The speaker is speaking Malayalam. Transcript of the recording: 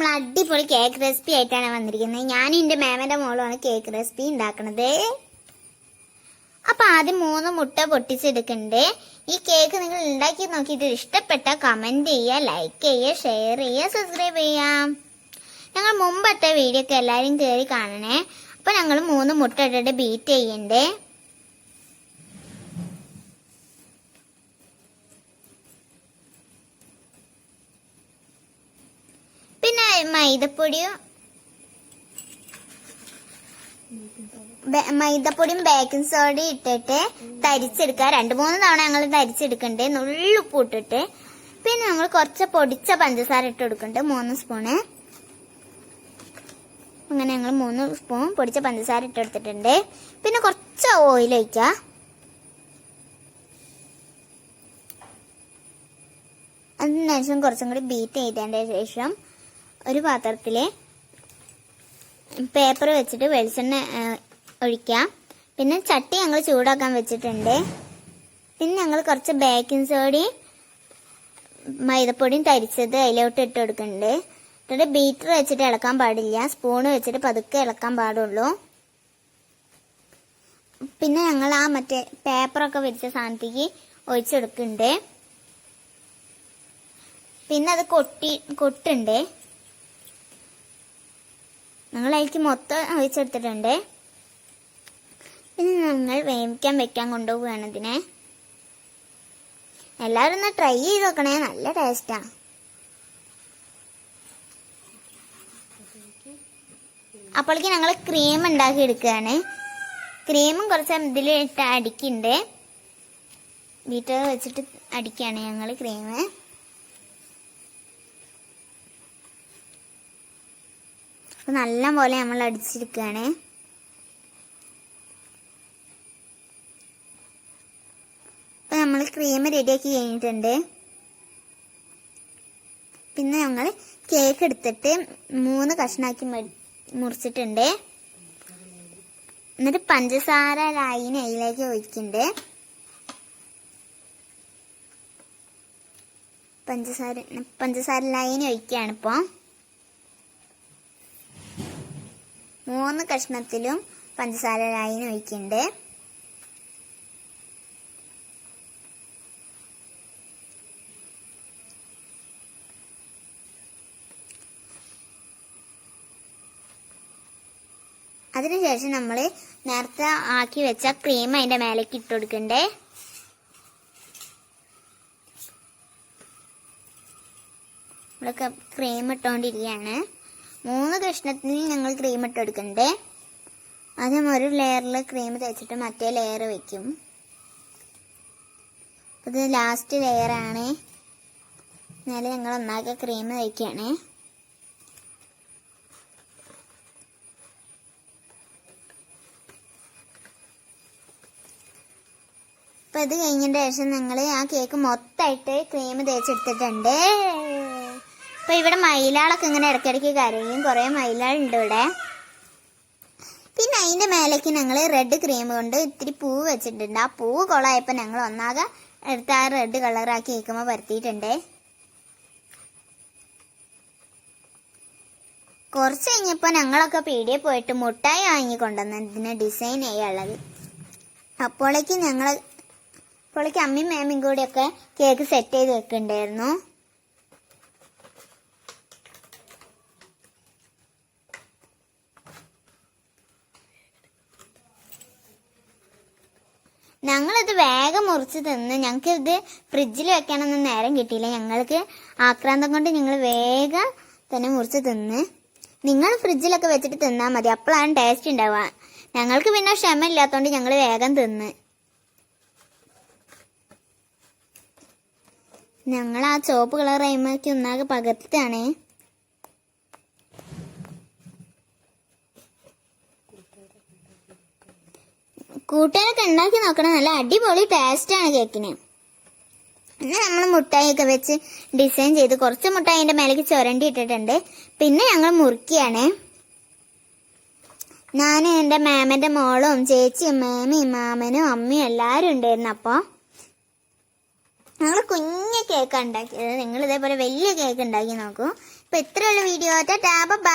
നമ്മൾ അടിപൊളി കേക്ക് റെസിപ്പി ആയിട്ടാണ് വന്നിരിക്കുന്നത്. ഞാനും എന്റെ മാമന്റെ മോളുമാണ് കേക്ക് റെസിപ്പി ഉണ്ടാക്കുന്നത് അപ്പൊ ആദ്യം മൂന്ന് മുട്ട പൊട്ടിച്ചെടുക്കണ്ടേ. ഈ കേക്ക് നിങ്ങൾ ഉണ്ടാക്കി നോക്കിയിട്ട് ഇഷ്ടപ്പെട്ട കമന്റ് ചെയ്യുക ലൈക്ക് ചെയ്യുക ഷെയർ ചെയ്യുക സബ്സ്ക്രൈബ് ചെയ്യാം ഞങ്ങൾ മുമ്പത്തെ വീഡിയോ ഒക്കെ എല്ലാവരും കയറി കാണണേ. അപ്പൊ ഞങ്ങൾ മൂന്ന് മുട്ട ഇട്ടിട്ട് ബീറ്റ് ചെയ്യണ്ടേ പിന്നെ മൈദപ്പൊടിയും മൈദപ്പൊടിയും ബേക്കിംഗ് സോഡയും ഇട്ടിട്ട് തരിച്ചെടുക്കുക. രണ്ട് മൂന്ന് തവണ ഞങ്ങൾ തരിച്ചെടുക്കണ്ടേ. നുള്ളുപ്പ് ഇട്ടിട്ട്. പിന്നെ നമ്മൾ കുറച്ച് പൊടിച്ച പഞ്ചസാര ഇട്ട് കൊടുക്കുന്നുണ്ട് മൂന്ന് സ്പൂണ്. അങ്ങനെ ഞങ്ങൾ മൂന്ന് സ്പൂൺ പൊടിച്ച പഞ്ചസാര ഇട്ട് കൊടുത്തിട്ടുണ്ട്. പിന്നെ കുറച്ച് ഓയിൽ ഒഴിക്കുക. അതിനുശേഷം കുറച്ചും കൂടി ബീറ്റ് ചെയ്തതിന്റെ ശേഷം ഒരു പാത്രത്തിൽ പേപ്പർ വെച്ചിട്ട് വെളിച്ചെണ്ണ ഒഴിക്കാം. പിന്നെ ചട്ടി ഞങ്ങൾ ചൂടാക്കാൻ വെച്ചിട്ടുണ്ട്. പിന്നെ ഞങ്ങൾ കുറച്ച് ബേക്കിംഗ് സോഡയും മൈദപ്പൊടിയും തരിച്ചത് അതിലോട്ട് ഇട്ട് കൊടുക്കുന്നുണ്ട്. എന്നിട്ട് ബീറ്റർ വെച്ചിട്ട് ഇളക്കാൻ പാടില്ല. സ്പൂൺ വെച്ചിട്ട് പതുക്കെ ഇളക്കാൻ പാടുള്ളൂ. പിന്നെ ഞങ്ങൾ ആ മറ്റേ പേപ്പറൊക്കെ വിരിച്ച സാധനത്തേക്ക് ഒഴിച്ചെടുക്കുന്നുണ്ട് പിന്നെ അത് കൊട്ടി കൊട്ടുണ്ട്. ഞങ്ങൾ അതിലേക്ക് മൊത്തം ഒഴിച്ചെടുത്തിട്ടുണ്ട് പിന്നെ ഞങ്ങൾ വേവിക്കാൻ വെക്കാൻ കൊണ്ടുപോവുകയാണ് ഇതിനെ. എല്ലാവരും ഒന്ന് ട്രൈ ചെയ്ത് നോക്കണേ. നല്ല ടേസ്റ്റാണ് അപ്പോഴേക്ക് ഞങ്ങൾ ക്രീം ഉണ്ടാക്കി എടുക്കുകയാണ്. ക്രീമും കുറച്ച് ഇതിൽ ഇട്ട് അടിക്കുന്നുണ്ട്. ബീറ്റർ വെച്ചിട്ട് അടിക്കുകയാണ് ഞങ്ങൾ ക്രീം അപ്പൊ നല്ല പോലെ നമ്മൾ അടിച്ചിരിക്കുകയാണ്. അപ്പം നമ്മൾ ക്രീം റെഡിയാക്കി കഴിഞ്ഞിട്ടുണ്ട്. പിന്നെ ഞങ്ങൾ കേക്ക് എടുത്തിട്ട് മൂന്ന് കഷ്ണാക്കി മുറിച്ചിട്ടുണ്ട്. എന്നിട്ട് പഞ്ചസാര ലൈൻ അതിലേക്ക് ഒഴിക്കുന്നുണ്ട്. പഞ്ചസാര പഞ്ചസാര ലൈൻ ഒഴിക്കുകയാണ് മൂന്ന് കഷ്ണത്തിലും പഞ്ചസാര ലൈൻ ഒഴിക്കുന്നുണ്ട് അതിനുശേഷം നമ്മൾ നേരത്തെ ആക്കി വെച്ച ക്രീം അതിന്റെ മേലേക്ക് ഇട്ട് കൊടുക്കണ്ടേ? നമ്മളൊക്കെ ക്രീം ഇട്ടുകൊണ്ടിരിക്കുകയാണ് മൂന്ന് കഷ്ണത്തിന് ഞങ്ങൾ ക്രീം ഇട്ട് കൊടുക്കണ്ടേ? ആദ്യം ഒരു ലെയറിൽ ക്രീം തേച്ചിട്ട് മറ്റേ ലെയർ വയ്ക്കും ഇത് ലാസ്റ്റ് ലെയറാണ് എന്നാലും ഞങ്ങൾ ഒന്നാകെ ക്രീം തയ്ക്കുകയാണ് അപ്പം ഇത് കഴിഞ്ഞതിന് ശേഷം ഞങ്ങൾ ആ കേക്ക് മൊത്തമായിട്ട് ക്രീം തേച്ചെടുത്തിട്ടുണ്ട്. അപ്പൊ ഇവിടെ മയിലാളൊക്കെ ഇങ്ങനെ ഇടയ്ക്കിടയ്ക്ക് കരയും. കുറെ മയിലാളുണ്ട് ഇവിടെ. പിന്നെ അതിന്റെ മേലേക്ക് ഞങ്ങൾ റെഡ് ക്രീം കൊണ്ട് ഇത്തിരി പൂ വെച്ചിട്ടുണ്ട്. ആ പൂ കൊളായപ്പോ ഞങ്ങൾ ഒന്നാകെ എടുത്ത് ആ റെഡ് കളറാക്കി കേൾക്കുമ്പോൾ പരത്തിയിട്ടുണ്ട് കുറച്ച് കഴിഞ്ഞപ്പോൾ ഞങ്ങളൊക്കെ പീടിയെ പോയിട്ട് മുട്ടായി വാങ്ങിക്കൊണ്ടുവന്ന് ഇതിന് ഡിസൈൻ ചെയ്യാനുള്ളത് അപ്പോഴേക്ക് ഞങ്ങൾ അപ്പോഴേക്ക് അമ്മയും മേമയും കൂടിയൊക്കെ കേക്ക് സെറ്റ് ചെയ്ത് വെക്കുന്നുണ്ടായിരുന്നു. ഞങ്ങളിത് വേഗം മുറിച്ച് തിന്ന് ഞങ്ങൾക്ക് ഇത് ഫ്രിഡ്ജിൽ വെക്കാനൊന്നും നേരം കിട്ടിയില്ല. ഞങ്ങൾക്ക് ആക്രാന്തം കൊണ്ട് ഞങ്ങൾ വേഗം തന്നെ മുറിച്ച് തിന്ന്. നിങ്ങൾ ഫ്രിഡ്ജിലൊക്കെ വെച്ചിട്ട് തിന്നാൽ മതി. അപ്പോഴാണ് ടേസ്റ്റ് ഉണ്ടാവുക. ഞങ്ങൾക്ക് പിന്നെ ക്ഷമ ഇല്ലാത്തതുകൊണ്ട് ഞങ്ങൾ വേഗം തിന്ന്. ഞങ്ങൾ ആ ചുവപ്പ് കളർ അയിമയ്ക്ക് ഒന്നാകെ പകർത്താണ് കൂട്ടുകാരൊക്കെ ഉണ്ടാക്കി നോക്കണം. നല്ല അടിപൊളി ടേസ്റ്റ് ആണ് കേക്കിന്. പിന്നെ നമ്മൾ മുട്ടായിയൊക്കെ വെച്ച് ഡിസൈൻ ചെയ്ത് കുറച്ച് മുട്ടായിന്റെ മേലേക്ക് ചുരണ്ടി ഇട്ടിട്ടുണ്ട്. പിന്നെ ഞങ്ങൾ മുറുക്കിയാണ് ഞാൻ എന്റെ മാമന്റെ മോളും ചേച്ചിയും മേമയും മാമനും അമ്മയും എല്ലാവരും ഉണ്ടായിരുന്നു അപ്പോൾ ഞങ്ങൾ കുഞ്ഞു കേക്ക് ഉണ്ടാക്കിയത്. നിങ്ങൾ ഇതേപോലെ വലിയ കേക്ക് ഉണ്ടാക്കി നോക്കൂ. ഇപ്പൊ ഇത്രയുള്ള വീഡിയോ ടാബ